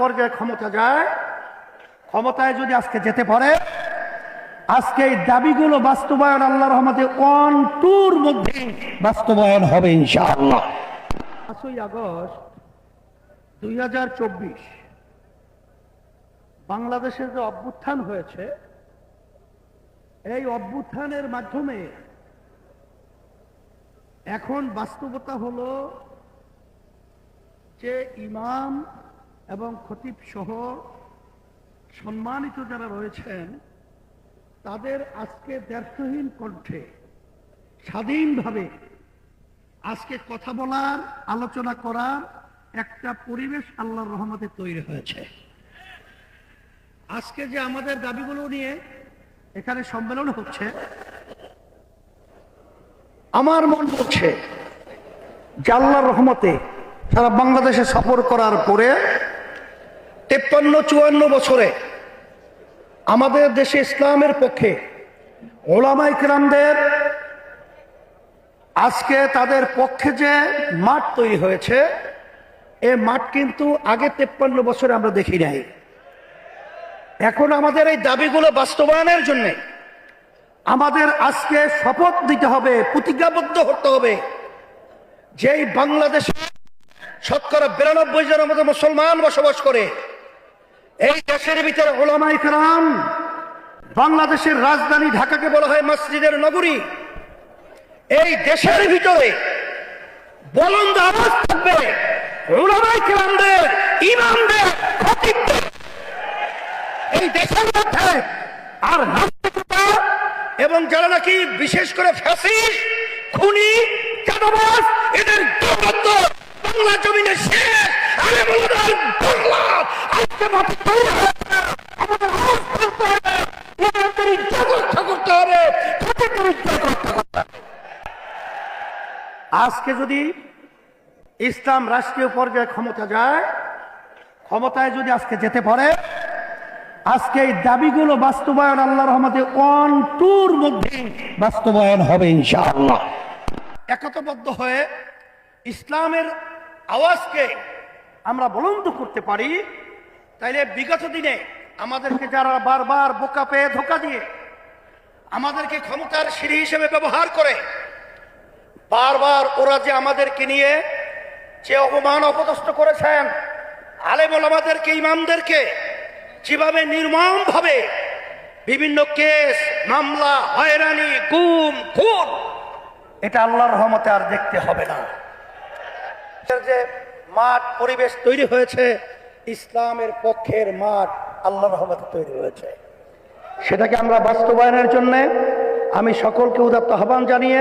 পর্যায়ে ক্ষমতা যায়, ক্ষমতায় যদি আজকে যেতে পারে, আজকে এই দাবিগুলো বাস্তবায়ন আল্লাহ রহমতে ওয়ান টুর মধ্যে বাস্তবায়ন হবে ইনশাআল্লাহ। পাঁচই আগস্ট দুই হাজার চব্বিশ, বাংলাদেশের যে অভ্যুত্থান হয়েছে, এই অভ্যুত্থানের মাধ্যমে এখন বাস্তবতা হলো যে ইমাম এবং খতিব সহ সম্মানিত যারা রয়েছেন, তাদের আজকে ব্যর্থহীন কণ্ঠে, স্বাধীনভাবে আজকে কথা বলার, আলোচনা করার একটা পরিবেশ আল্লাহর রহমতে তৈরি হয়েছে। আজকে যে আমাদের দাবিগুলো নিয়ে এখানে সম্মেলন হচ্ছে, আমার মন বলছে যে আল্লাহর রহমতে সারা বাংলাদেশে সফর করার পরে তেপ্পান্ন, চুয়ান্ন বছরে আমাদের দেশে ইসলামের পক্ষে ওলামাই কিরামদের আজকে তাদের পক্ষে যে মাঠ তৈরি হয়েছে, এ মাঠ কিন্তু আগে তেপ্পান্ন বছরে আমরা দেখি নাই। এখন আমাদের এই দাবিগুলো বাস্তবায়নের জন্য আমাদের আজকে শপথ দিতে হবে, প্রতিজ্ঞাবদ্ধ হতে হবে যেই বাংলাদেশে শতকরা বিরানব্বই জনের মতো মুসলমান বসবাস করে এই দেশের ভিতরে ওলামাই কালাম বাংলাদেশের রাজধানী ঢাকাকে বলা হয় মসজিদের নগরী। এই দেশের ভিতরে বলন্দ আওয়াজ থাকবে, ওলামাই কালামদের ইমামদের এই দেশের মধ্যে আর এবং যারা নাকি বিশেষ করে ফ্যাসিস খুনি, চাঁদাবাজ, এদের বাংলা জমিনে শেষ। আজকে যদি ইসলাম রাষ্ট্রীয় পর্যায়ে ক্ষমতা যায়, ক্ষমতায় যদি আজকে যেতে পারে, আজকে এই দাবিগুলো বাস্তবায়ন আল্লাহ রহমতে ওয়ান টুর মধ্যে বাস্তবায়ন হবে ইনশাআল্লাহ। একতাবদ্ধ হয়ে ইসলামের আওয়াজকে আমরা বলন্দ করতে পারি তাইলে বিগত দিনে আমাদেরকে যারা বারবার বোকা পেয়ে ধোকা দিয়ে আমাদেরকে ক্ষমতার সিঁড়ি হিসেবে ব্যবহার করে, বারবার ওরা যে আমাদেরকে নিয়ে যে অপমান অপদস্থ করেছেন, আলেমল আমাদেরকে, ইমামদেরকে যেভাবে নির্মম ভাবে বিভিন্ন কেস, মামলা, হয়রানি, গুম, খুন, এটা আল্লাহর রহমতে আর দেখতে হবে না। যে মাঠ পরিবেশ তৈরি হয়েছে ইসলামের পক্ষের মাঠ আল্লাহ রহমতে তৈরি হয়েছে। সেটাকে আমরা বাস্তবায়নের জন্য আমি সকলকে উদাত্ত আহ্বান জানিয়ে